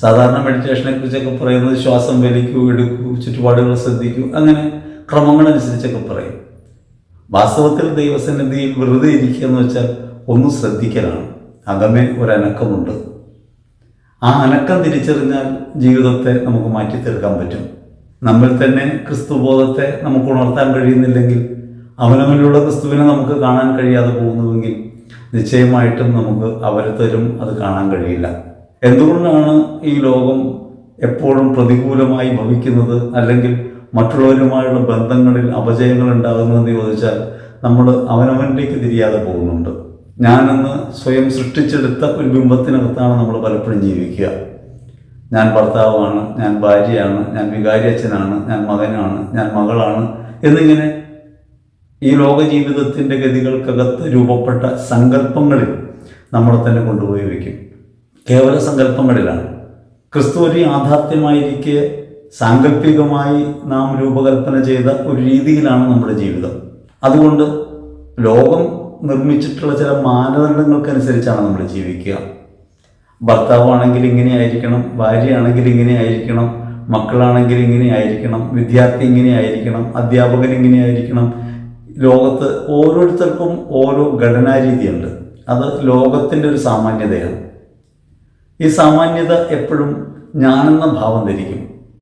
സാധാരണ മെഡിറ്റേഷനെ കുറിച്ചൊക്കെ പറയുന്നത് ശ്വാസം വലിക്കൂ എടുക്കൂ ചുറ്റുപാടുകൾ ശ്രദ്ധിക്കൂ അങ്ങനെ ക്രമങ്ങളനുസരിച്ചൊക്കെ പറയും. വാസ്തവത്തിൽ ദൈവസന്നിധിയിൽ വെറുതെ ഇരിക്കുക എന്ന് വെച്ചാൽ ഒന്ന് ശ്രദ്ധിക്കലാണ്. അകമേ ഒരനക്കമുണ്ട്. ആ അനക്കം തിരിച്ചറിഞ്ഞാൽ ജീവിതത്തെ നമുക്ക് മാറ്റി തീർക്കാൻ പറ്റും. നമ്മൾ തന്നെ ക്രിസ്തുബോധത്തെ നമുക്ക് ഉണർത്താൻ കഴിയുന്നില്ലെങ്കിൽ അവനവനിലുള്ള ക്രിസ്തുവിനെ നമുക്ക് കാണാൻ കഴിയാതെ പോകുന്നുവെങ്കിൽ നിശ്ചയമായിട്ടും നമുക്ക് അവരത്തരും അത് കാണാൻ കഴിയില്ല. എന്തുകൊണ്ടാണ് ഈ ലോകം എപ്പോഴും പ്രതികൂലമായി ഭവിക്കുന്നത്? അല്ലെങ്കിൽ മറ്റുള്ളവരുമായുള്ള ബന്ധങ്ങളിൽ അപജയങ്ങൾ ഉണ്ടാകുന്നതെന്ന് ചോദിച്ചാൽ നമ്മൾ അവനവനിലേക്ക് തിരിയാതെ പോകുന്നുണ്ട്. ഞാനെന്ന് സ്വയം സൃഷ്ടിച്ചെടുത്ത ഒരു ബിംബത്തിനകത്താണ് നമ്മൾ പലപ്പോഴും ജീവിക്കുക. ഞാൻ ഭർത്താവാണ് ഞാൻ ഭാര്യയാണ് ഞാൻ വികാരി അച്ഛനാണ് ഞാൻ മകനാണ് ഞാൻ മകളാണ് എന്നിങ്ങനെ ഈ ലോക ജീവിതത്തിന്റെ ഗതികൾക്കകത്ത് രൂപപ്പെട്ട സങ്കല്പങ്ങളിൽ നമ്മളെ തന്നെ കൊണ്ടുപോയി വയ്ക്കും. കേവല സങ്കല്പങ്ങളിലാണ്. ക്രിസ്തു ഒരു യാഥാർത്ഥ്യമായിരിക്കെ സാങ്കല്പികമായി നാം രൂപകൽപ്പന ചെയ്ത ഒരു രീതിയിലാണ് നമ്മുടെ ജീവിതം. അതുകൊണ്ട് ലോകം നിർമ്മിച്ചിട്ടുള്ള ചില മാനദണ്ഡങ്ങൾക്കനുസരിച്ചാണ് നമ്മൾ ജീവിക്കുക. ഭർത്താവാണെങ്കിൽ ഇങ്ങനെ ആയിരിക്കണം ഭാര്യയാണെങ്കിൽ ഇങ്ങനെ ആയിരിക്കണം മക്കളാണെങ്കിൽ ഇങ്ങനെ ആയിരിക്കണം വിദ്യാർത്ഥി ഇങ്ങനെ ആയിരിക്കണം അധ്യാപകൻ ഇങ്ങനെ ആയിരിക്കണം ലോകത്ത് ഓരോരുത്തർക്കും ഓരോ ഘടനാരീതിയുണ്ട്. അത് ലോകത്തിന്റെ ഒരു സാമാന്യതയാണ്. ഈ സാമാന്യത എപ്പോഴും ഞാനെന്ന ഭാവം ധരിക്കും.